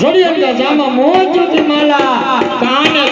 જડિયંગા જામા મોજુતી માલા. કાને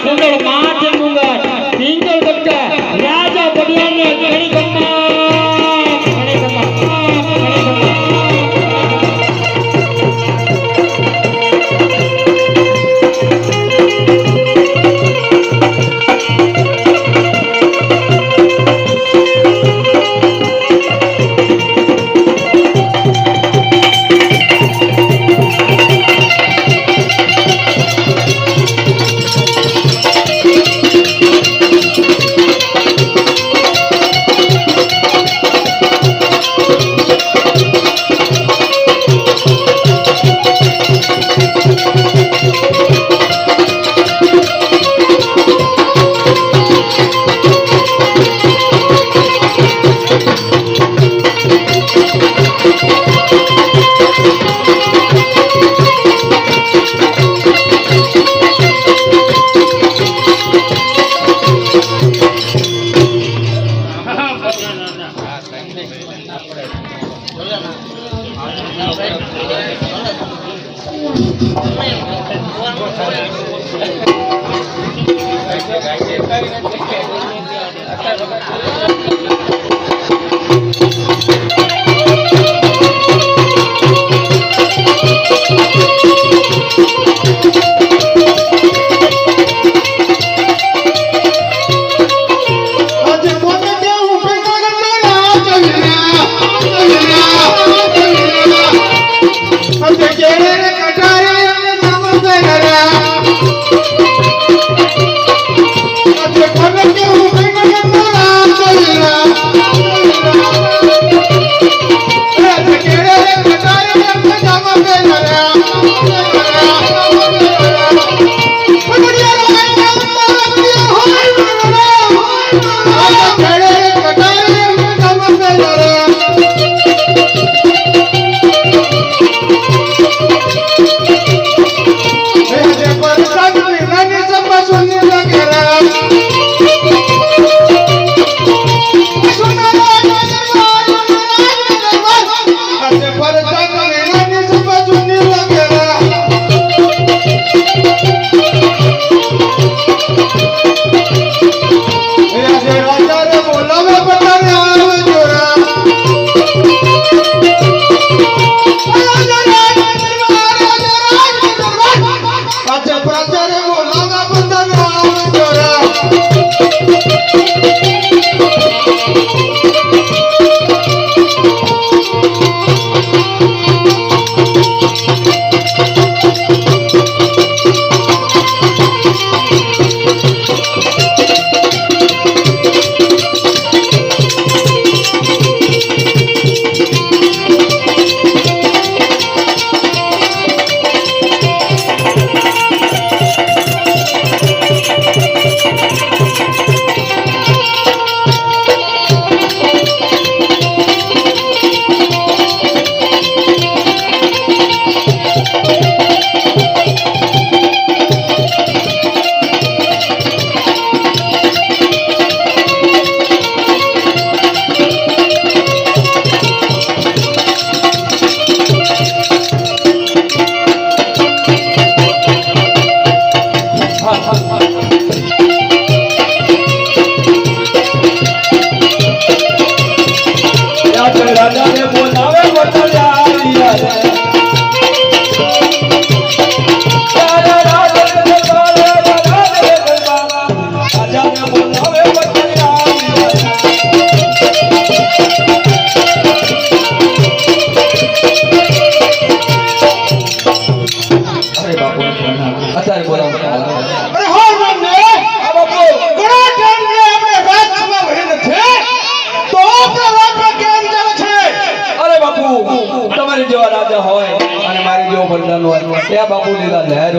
હોય ત્યાં બાપુ લીલા લહેર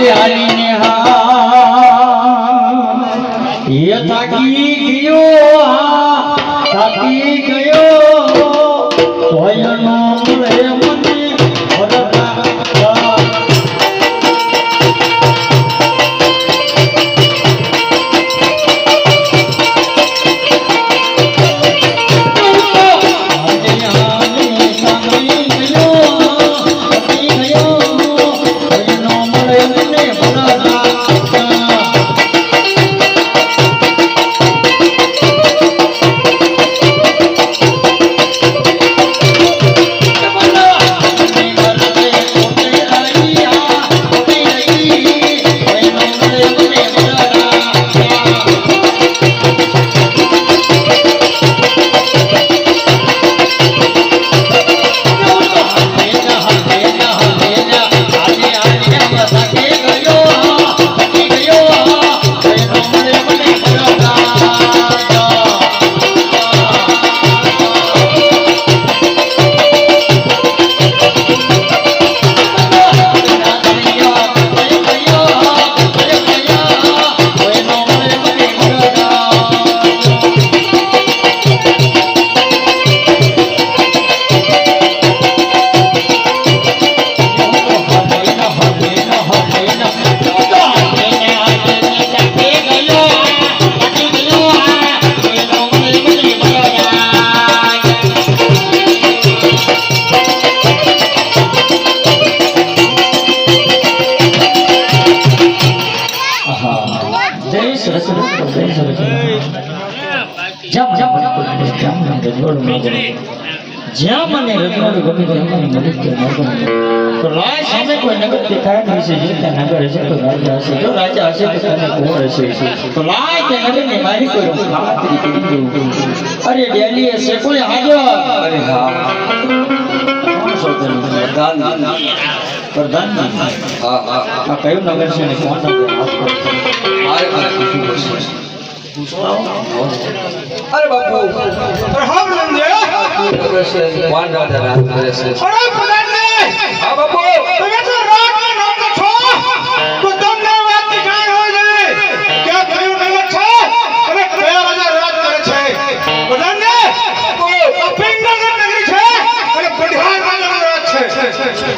હાલી હાલીને હા. એ થાકી તો લાય સામે કોઈ નગર દેખાય નહીં છે જે નગર હશે તો રાજા હશે જો રાજા હશે તો તેને કુંવર હશે તો લાય તે નગર મારી કોઈ ખાતરી કરી દઉં અરે ડેલી હશે કોઈ હાજર અરે હા છો પ્રધાન પ્રધાન હા હા આ કયું નગર છે. ને કોણ નગર અરે બાપુ કોણ રાજા રાજ કરે છે હા બાપુ. તમે તો છો. તો તમને એ જાણ હોય છે કે કયું નગર છે? અને કયા રાજા રાજ કરે છે? પ્રધાનજી આ નગરી છે અને બઢિયાર રાજાનું રાજ છે.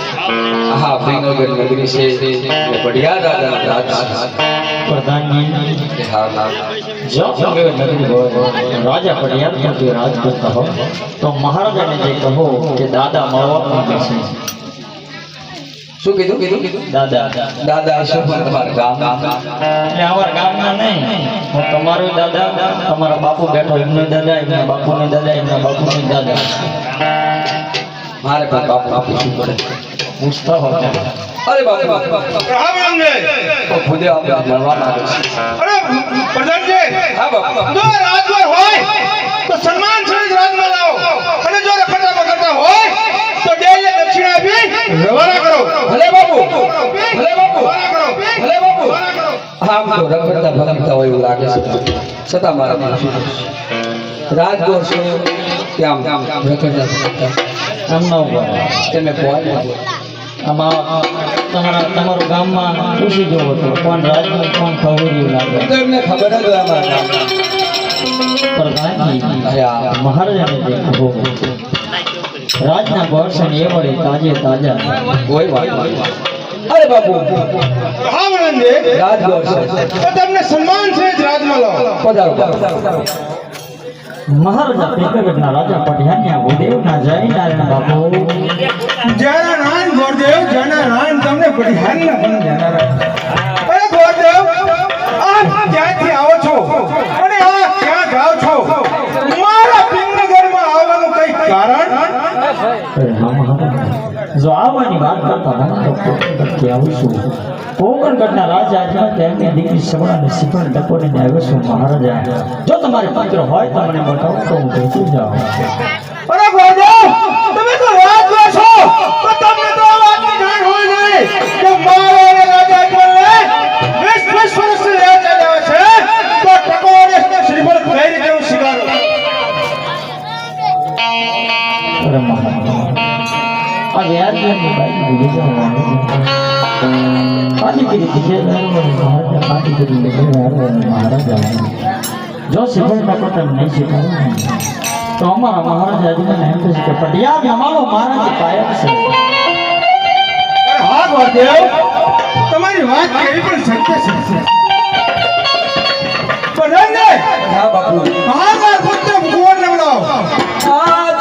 હા પ્રિંગલગઢ નગરી છે એટલે બઢિયા રાજા રાજ પ્રધાનજી. હા હા. જો નગરી હોય રાજા પડિયાર રાજ કરતા હો તો મહારાજાને જે કહો કે દાદા મળવા માંગે છે. શું કીધું? કીધું કીધું? દાદા. દાદા શું પણ તમારા ગામ? એટલે અમારા ગામના નહીં. હું તમારો દાદા તમારા બાપુ બેઠો એમનો દાદા એમના બાપુનો દાદા એમના બાપુનો દાદા. મારે પણ બાપુ બાપુ શું કરે? પૂછતા હો. અરે બાપુ પ્રધાનજી ખુદે આપણે મળવા માંગે છે. અરે પ્રધાનજી હા બાપુ. જો રાજદ્વાર હોય તો સન્માન સહિત રાજમાં લાવો અને જો રખડતા પકડતા હોય તો ડેલે દક્ષિણા આપી રવાના કરો. ભલે બાપુ ભલે બાપુ ભલે બાપુ. આમ તો રખડતા ભગમતા હોય એવું લાગે છે. છતાં મારા રાજગોર છે. કે આમ રખડતા ભગમતા આમ ન ઊભા તમે કોઈ આમાં તમારા તમારું ગામમાં પૂછી જવો હતો. કોણ રાજનું કોણ ખવડિયું લાગે. ખબર જ અમારા ગામના. પ્રધાનજી મહારાજાને જે રાજના ગોળસણ એ વળી તાજે તાજા. કોઈ વાત. અરે બાપુ. હા પ્રધાનજી રાજગોર છે તો તમને સન્માન સહિત રાજમાં લો પધારો પધારો. મહારાજા પેકરગઢના રાજા પઢિયાન્યા ભૂદેવના જય નારાયણ બાપુ. જય નારાયણ ગોરદેવ જય નારાયણ તમને બઢિયારના પણ જાનારા અરે ગોરદેવ આ ક્યાંથી આવો છો? અને આ ક્યાં જાઓ છો મારા પિંગનગરમાં આવવાનું કઈ કારણ અરે હા મહારાજ જો આવવાની વાત કરતા હોય તો કોકણગઢથી આવું રાજા આજમાં તેમની દીકરી સગડાને શીખણ ટકોરીને આવ્યો છું મહારાજા. જો તમારે પત્ર હોય તો મને બતાવો તો હું ભેટી જાઉં. નહીં શીખવું તો અમારા મહારાજા અજમેર એમ કહે કે પટિયાર અમારો મહારાજ કાયમ છે હા ગોરદેવ તમારી વાત કેવી પણ સત્ય છે. પણ હા બાપુ. મહાકાળ પુત્ર ભગવાન નવડાવો આજે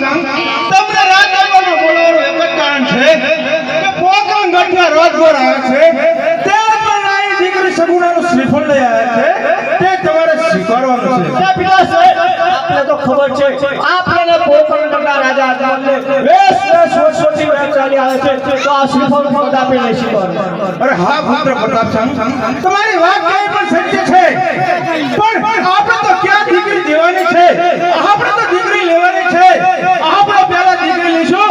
તમને રાજ્યમાં બોલાવવાનો એક જ કારણ છે કે પોકણ ગઢના રાજગોર આવે છે. તે પણ નાની દીકરી સગુણાનું શ્રીફળ લઈ આવે છે. તે તમારે સ્વીકારવાનું છે. પિતાશ્રી આપને તો ખબર છે આપણે પોકરણના રાજા અજમલને વેશ વેશ વર્ષોથી વેશ ચાલી આવે છે તો આ શ્રીફળ કદાપી નહીં સ્વીકારવું. અરે હા પુત્ર પ્રતાપસિંહ તમારી વાત કઈ પણ સત્ય છે. પણ આપણે તો ક્યાં દીકરી દેવાની છે? આપણે તો દીકરી લેવાની છે આપણે પહેલા દીકરી લઈશું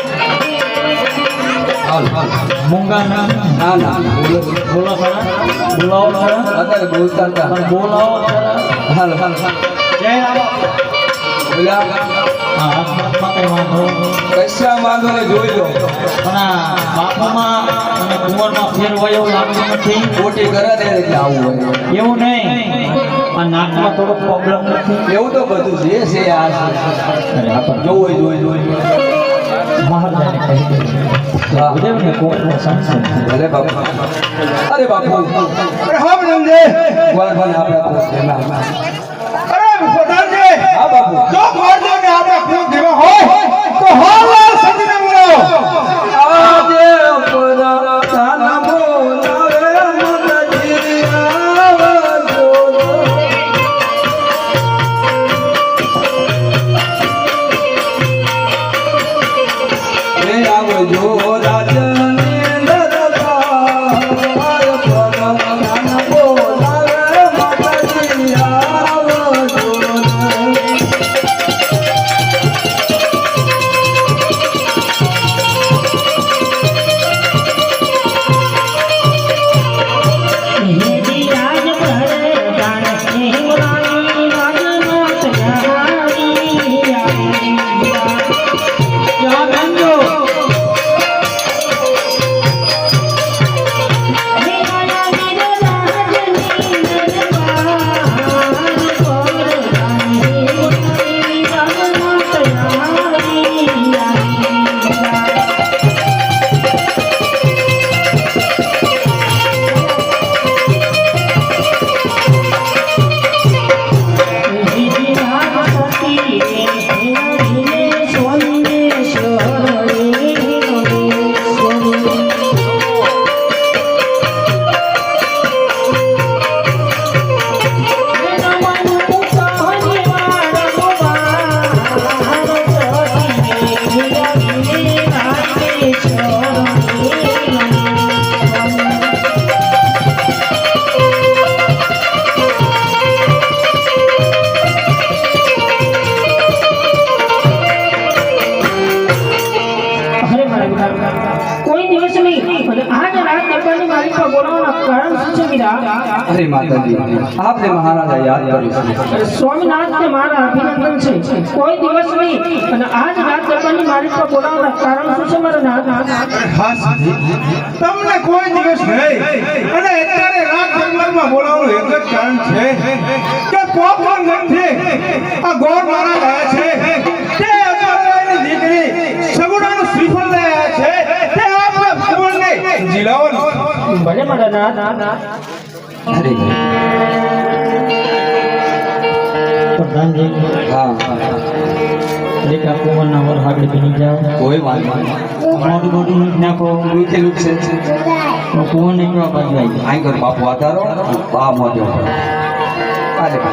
હાલ મૂંગા ના ના ના બોલો બોલો ખરા બોલાવો ખરા અત્યારે બોલતા હતા બોલાવો ખરા હાલ હાલ જય રામ કશા વાંધો ને જોઈ લો પણ બાપુમાં અને કુંવરમાં ફેર હોય એવું લાગતું નથી। ખોટી કરે ને એટલે આવું હોય। એવું નહીં આ નાકમાં થોડો પ્રોબ્લેમ નથી. એવું તો બધું જે છે આ જોવું જોઈ જોઈ મહારાજાને કહી દેજો હા. ગુરુદેવને કુંવરનો સંસાર ભલે બાપુ અરે બાપુ અરે હા વાર આપણે અરે માતાજી આપને મહારાજા યાદ કરી સ્વામિનાથ મારા અભિનંદન છે. કોઈ દિવસ નહીં અને આજ રાત દરબારની મારી પર બોલાવવાના કારણ શું છે મારા નાથ? તમને કોઈ દિવસ નહીં. અને અત્યારે રાત દરબારમાં બોલાવવાનું એક જ કારણ છે કે પોપ નથી આ ગોર મારા ગયા છે. તે અગાઉની દીકરી સગુણાનું શ્રીફળ લઈ આવ્યા છે. તે આપણે ભગવાનને જીલાવવાનું. ભલે મારા નાથ. અરે પ્રધાનજી હા વર આગળ બની જાઓ. કોઈ વાત નહીં. મોટું મોટું નથી નાખો. દુખેલું છે તો કુંવરને કેવા બાજુ આવી આઈ કર બાપુ આધારો બા મોજો